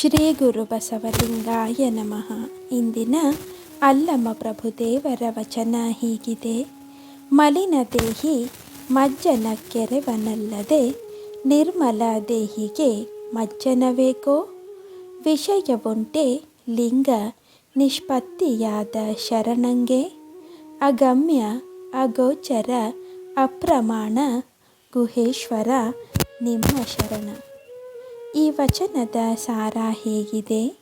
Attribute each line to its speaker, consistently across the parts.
Speaker 1: ಶ್ರೀ ಗುರು ಬಸವಲಿಂಗಾಯ ನಮಃ. ಇಂದಿನ ಅಲ್ಲಮ ಪ್ರಭುದೇವರ ವಚನ ಹೀಗಿದೆ. ಮಲಿನ ದೇಹಿ ಮಜ್ಜನ ಕೆರೆವನಲ್ಲದೆ ನಿರ್ಮಲ ದೇಹಿಗೆ ಮಜ್ಜನವೇಕೋ? ವಿಷಯವುಂಟೆ ಲಿಂಗ ನಿಷ್ಪತ್ತಿಯಾದ ಶರಣಂಗೆ. ಅಗಮ್ಯ ಅಗೋಚರ ಅಪ್ರಮಾಣ ಗುಹೇಶ್ವರ ನಿಮ್ಮ ಶರಣ. ಈ ವಚನದ ಸಾರ ಹೇಗಿದೆ?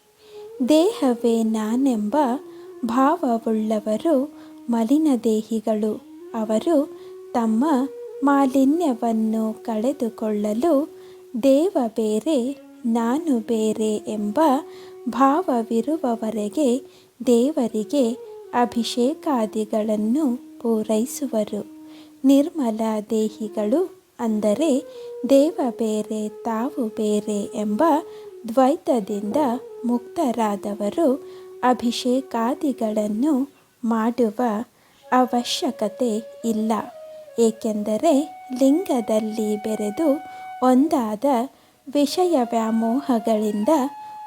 Speaker 1: ದೇಹವೇ ನಾನೆಂಬ ಭಾವವುಳ್ಳವರು ಮಲಿನ ದೇಹಿಗಳು. ಅವರು ತಮ್ಮ ಮಾಲಿನ್ಯವನ್ನು ಕಳೆದುಕೊಳ್ಳಲು ದೇವ ಬೇರೆ, ನಾನು ಬೇರೆ ಎಂಬ ಭಾವವಿರುವವರೆಗೆ ದೇವರಿಗೆ ಅಭಿಷೇಕಾದಿಗಳನ್ನು ಪೂರೈಸುವರು. ನಿರ್ಮಲ ದೇಹಿಗಳು ಅಂದರೆ ದೇವ ಬೇರೆ, ತಾವು ಬೇರೆ ಎಂಬ ದ್ವೈತದಿಂದ ಮುಕ್ತರಾದವರು ಅಭಿಷೇಕಾದಿಗಳನ್ನು ಮಾಡುವ ಅವಶ್ಯಕತೆ ಇಲ್ಲ. ಏಕೆಂದರೆ ಲಿಂಗದಲ್ಲಿ ಬೆರೆದು ಒಂದಾದ ವಿಷಯ ವ್ಯಾಮೋಹಗಳಿಂದ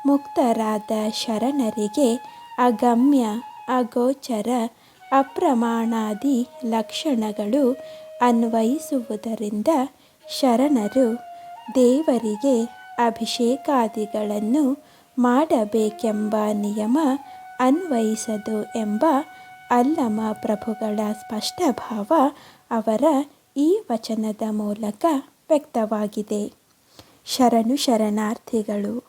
Speaker 1: ಮುಕ್ತರಾದ ಶರಣರಿಗೆ ಅಗಮ್ಯ, ಅಗೋಚರ, ಅಪ್ರಮಾಣಾದಿ ಲಕ್ಷಣಗಳು ಅನ್ವಯಿಸುವುದರಿಂದ ಶರಣರು ದೇವರಿಗೆ ಅಭಿಷೇಕಾದಿಗಳನ್ನು ಮಾಡಬೇಕೆಂಬ ನಿಯಮ ಅನ್ವಯಿಸದು ಎಂಬ ಅಲ್ಲಮ ಪ್ರಭುಗಳ ಸ್ಪಷ್ಟ ಭಾವ ಅವರ ಈ ವಚನದ ಮೂಲಕ ವ್ಯಕ್ತವಾಗಿದೆ. ಶರಣು ಶರಣಾರ್ಥಿಗಳು